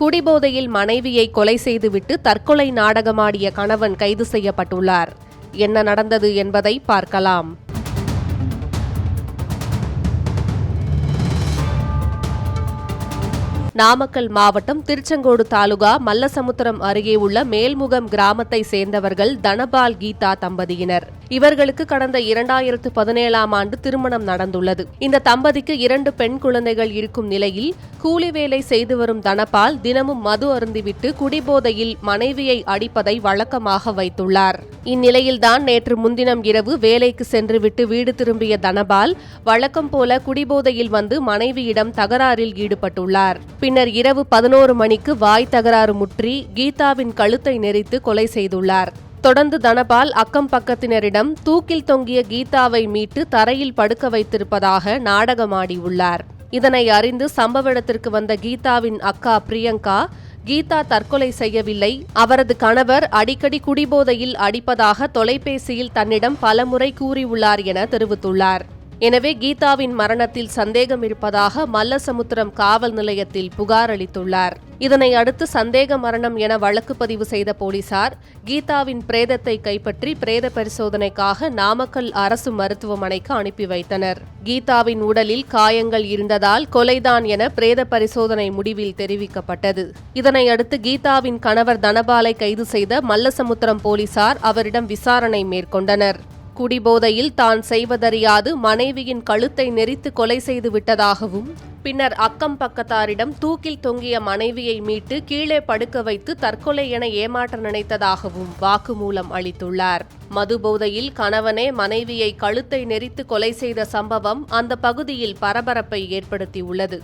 குடிபோதையில் மனைவியை கொலை செய்துவிட்டு தற்கொலை நாடகமாடிய கணவன் கைது செய்யப்பட்டுள்ளார். என்ன நடந்தது என்பதை பார்க்கலாம். நாமக்கல் மாவட்டம் திருச்செங்கோடு தாலுகா மல்லசமுத்திரம் அருகே உள்ள மேல்முகம் கிராமத்தை சேர்ந்தவர்கள் தனபால் கீதா தம்பதியினர். இவர்களுக்கு கடந்த இரண்டாயிரத்து பதினேழாம் ஆண்டு திருமணம் நடந்துள்ளது. இந்த தம்பதிக்கு இரண்டு பெண் குழந்தைகள் இருக்கும் நிலையில் கூலி வேலை செய்து வரும் தனபால் தினமும் மது அருந்திவிட்டு குடிபோதையில் மனைவியை அடிப்பதை வழக்கமாக வைத்துள்ளார். இந்நிலையில்தான் நேற்று முன்தினம் இரவு வேலைக்கு சென்றுவிட்டு வீடு திரும்பிய தனபால் வழக்கம் போல குடிபோதையில் வந்து மனைவியிடம் தகராறில் ஈடுபட்டுள்ளார். பின்னர் இரவு பதினோரு மணிக்கு வாய் தகராறு முற்றி கீதாவின் கழுத்தை நெரித்து கொலை செய்துள்ளார். தொடர்ந்து தனபால் அக்கம் பக்கத்தினரிடம் தூக்கில் தொங்கிய கீதாவை மீட்டு தரையில் படுக்க வைத்திருப்பதாக நாடகமாடியுள்ளார். இதனை அறிந்து சம்பவ இடத்திற்கு வந்த கீதாவின் அக்கா பிரியங்கா கீதா தற்கொலை செய்யவில்லை. அவரது கணவர் அடிக்கடி குடிபோதையில் அடிப்பதாக தொலைபேசியில் தன்னிடம் பலமுறை கூறியுள்ளார் என தெரிவித்துள்ளார். எனவே கீதாவின் மரணத்தில் சந்தேகம் இருப்பதாக மல்லசமுத்திரம் காவல் நிலையத்தில் புகார் அளித்துள்ளார். இதனை அடுத்து சந்தேக மரணம் என வழக்கு பதிவு செய்த போலீசார் கீதாவின் பிரேதத்தை கைப்பற்றி பிரேத பரிசோதனைக்காக நாமக்கல் அரசு மருத்துவமனைக்கு அனுப்பி வைத்தனர். கீதாவின் உடலில் காயங்கள் இருந்ததால் கொலைதான் என பிரேத பரிசோதனை முடிவில் தெரிவிக்கப்பட்டது. இதனை அடுத்து கீதாவின் கணவர் தனபாலை கைது செய்த மல்லசமுத்திரம் போலீசார் அவரிடம் விசாரணை மேற்கொண்டனர். குடிபோதையில் தான் செய்வதறியாது மனைவியின் கழுத்தை நெரித்து கொலை செய்து விட்டதாகவும் பின்னர் அக்கம் பக்கத்தாரிடம் தூக்கில் தொங்கிய மனைவியை மீட்டு கீழே படுக்க வைத்து தற்கொலை என ஏமாற்ற நினைத்ததாகவும் வாக்குமூலம் அளித்துள்ளார். மதுபோதையில் கணவனே மனைவியை கழுத்தை நெரித்து கொலை செய்த சம்பவம் அந்த பகுதியில் பரபரப்பை ஏற்படுத்தியுள்ளது.